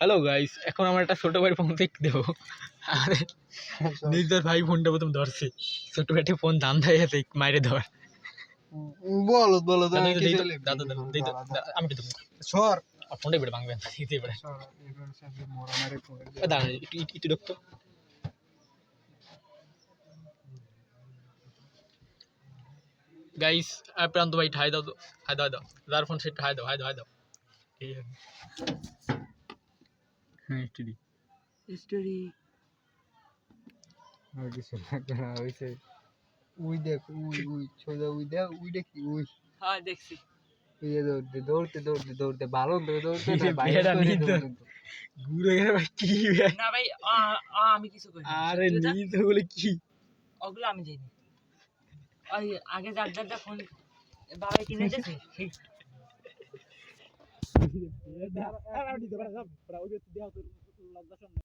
Hello guys এখন আমার একটা ছোট ভাইয়ের ফোন থেকে দেবো। আরে নির্দর ভাই ফোনটা প্রথম ধরছে। ছোট ভাইটি ফোন দাম দেয় আছে মাইরে ধর। বলো বলো দাদা আমি দেবো। সর। আর ফোনটা বেড়ে ভাঙবে না দিতে এবার। দাঁড়ান একটু দেখতো গাইস প্রান্ত ভাই হাই দাও হাই দাও দাও যার ফোন সেটা হাই দাও হাই দাও হাই দাও। এই আর কি। হ্যাঁ স্টুডি স্টোরি আর কিছু লাগবে না হইছে উই দেখ উই উই সোজা উই দেখ উই দেখি উই। হ্যাঁ দেখছি। দৌড়তে দৌড়তে দৌড়তে দৌড়তে ভালো ধরে দৌড়তে। ঘুরে গেলে ভাই কি ভাই না ভাই আমি কিছু করি আরে বলে কি? ওগুলো আমি যাইনি আগে যার যার ফোন বাবাই কিনে দিয়েছে ভাইয়ের বিয়ে দেওয়ার পরে ওদের দেহ তো লজ্জা সম্মান